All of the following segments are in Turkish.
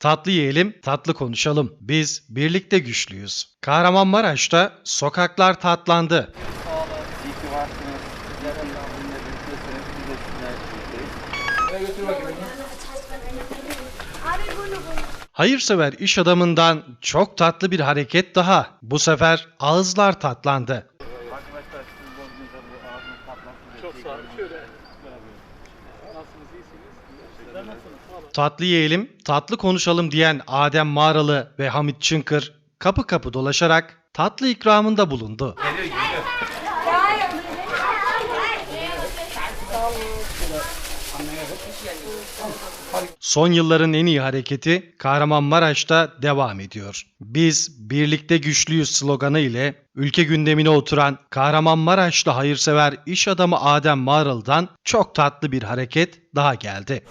Tatlı yiyelim, tatlı konuşalım. Biz birlikte güçlüyüz. Kahramanmaraş'ta sokaklar tatlandı. Hayırsever iş adamından çok tatlı bir hareket daha. Bu sefer ağızlar tatlandı. Çok sağ olun. Şöyle. Nasılsınız? İyisiniz? Nasılsınız? Tatlı yiyelim, tatlı konuşalım diyen Adem Mağralı ve Hamit Çınkır kapı kapı dolaşarak tatlı ikramında bulundu. Son yılların en iyi hareketi Kahramanmaraş'ta devam ediyor. Biz birlikte güçlüyüz sloganı ile ülke gündemine oturan Kahramanmaraşlı hayırsever iş adamı Adem Mağralı'dan çok tatlı bir hareket daha geldi.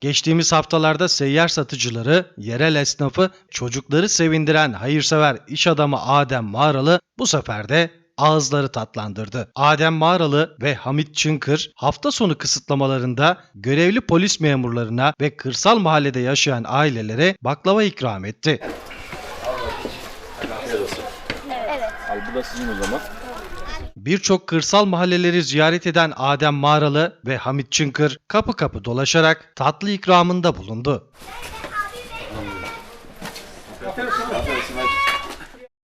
Geçtiğimiz haftalarda seyyar satıcıları, yerel esnafı, çocukları sevindiren hayırsever iş adamı Adem Mağralı bu sefer de ağızları tatlandırdı. Adem Mağralı ve Hamit Çınkır hafta sonu kısıtlamalarında görevli polis memurlarına ve kırsal mahallede yaşayan ailelere baklava ikram etti. Abi bu da sizin o zaman. Birçok kırsal mahalleleri ziyaret eden Adem Mağralı ve Hamit Çınkır kapı kapı dolaşarak tatlı ikramında bulundu. Afiyet olsun.